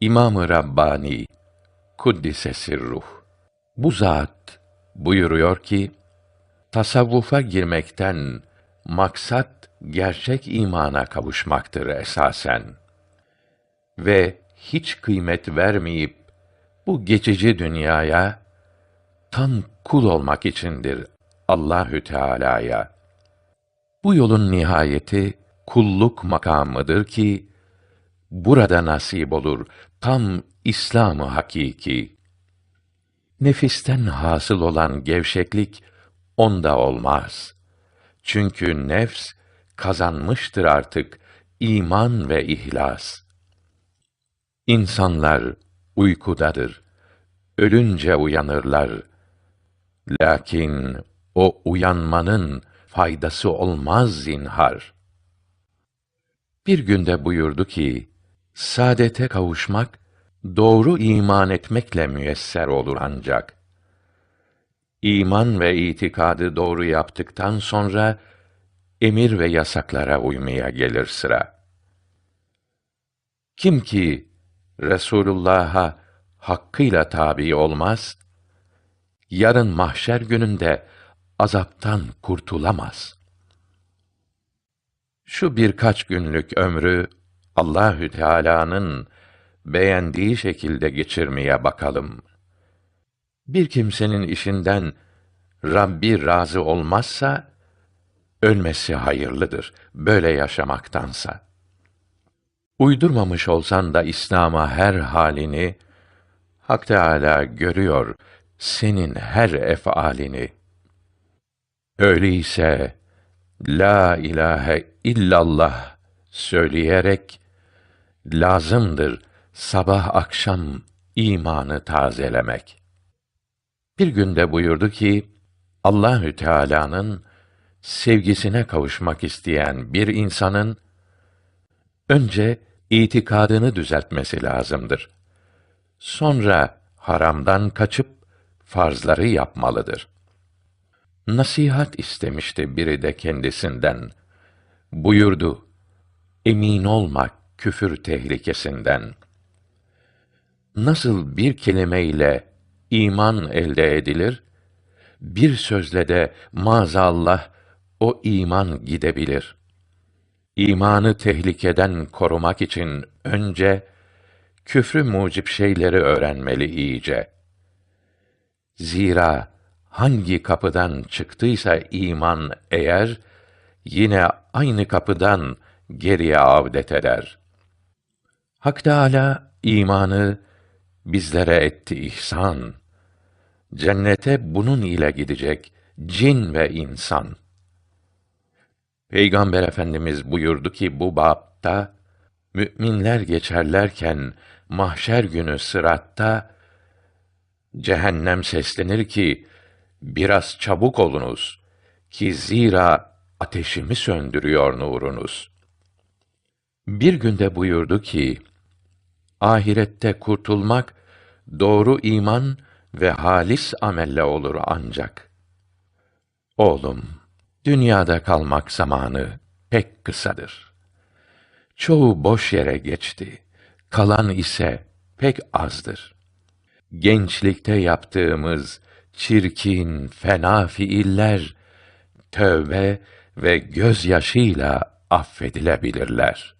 İmam-ı Rabbani Kuddise Sirruh bu zat buyuruyor ki tasavvufa girmekten maksat gerçek imana kavuşmaktır esasen. Ve hiç kıymet vermeyip bu geçici dünyaya tam kul olmak içindir Allahü Teala'ya. Bu yolun nihayeti kulluk makamıdır ki burada nasip olur tam İslamı hakiki. Nefisten hasıl olan gevşeklik onda olmaz. Çünkü nefs kazanmıştır artık iman ve ihlas. İnsanlar uykudadır. Ölünce uyanırlar. Lakin o uyanmanın faydası olmaz zinhar. Bir günde buyurdu ki, saadete kavuşmak, doğru iman etmekle müyesser olur ancak. İman ve itikadı doğru yaptıktan sonra, emir ve yasaklara uymaya gelir sıra. Kim ki Resulullah'a hakkıyla tabi olmaz, yarın mahşer gününde azaptan kurtulamaz. Şu birkaç günlük ömrü Allahü Teala'nın beğendiği şekilde geçirmeye bakalım. Bir kimsenin işinden Rabbi razı olmazsa ölmesi hayırlıdır böyle yaşamaktansa. Uydurmamış olsan da İslam'a her halini Hak Teâlâ görüyor senin her efalini. Öyleyse la ilahe illallah söyleyerek lazımdır sabah akşam imanı tazelemek. Bir günde buyurdu ki Allahü Teala'nın sevgisine kavuşmak isteyen bir insanın önce itikadını düzeltmesi lazımdır. Sonra haramdan kaçıp farzları yapmalıdır. Nasihat istemişti biri de kendisinden. Buyurdu, emin olmak küfür tehlikesinden. Nasıl bir kelimeyle iman elde edilir, bir sözle de maazallah o iman gidebilir. İmanı tehlikeden korumak için önce küfrü mucip şeyleri öğrenmeli iyice. Zira hangi kapıdan çıktıysa iman eğer yine aynı kapıdan geriye avdet eder. Hak Teâlâ imanı bizlere etti ihsan. Cennete bunun ile gidecek cin ve insan. Peygamber Efendimiz buyurdu ki bu bapta müminler geçerlerken mahşer günü sıratta cehennem seslenir ki biraz çabuk olunuz ki zira ateşimi söndürüyor nurunuz. Bir günde buyurdu ki ahirette kurtulmak doğru iman ve halis amelle olur ancak. Oğlum, dünyada kalmak zamanı pek kısadır. Çoğu boş yere geçti. Kalan ise pek azdır. Gençlikte yaptığımız çirkin, fena fiiller tövbe ve gözyaşıyla affedilebilirler.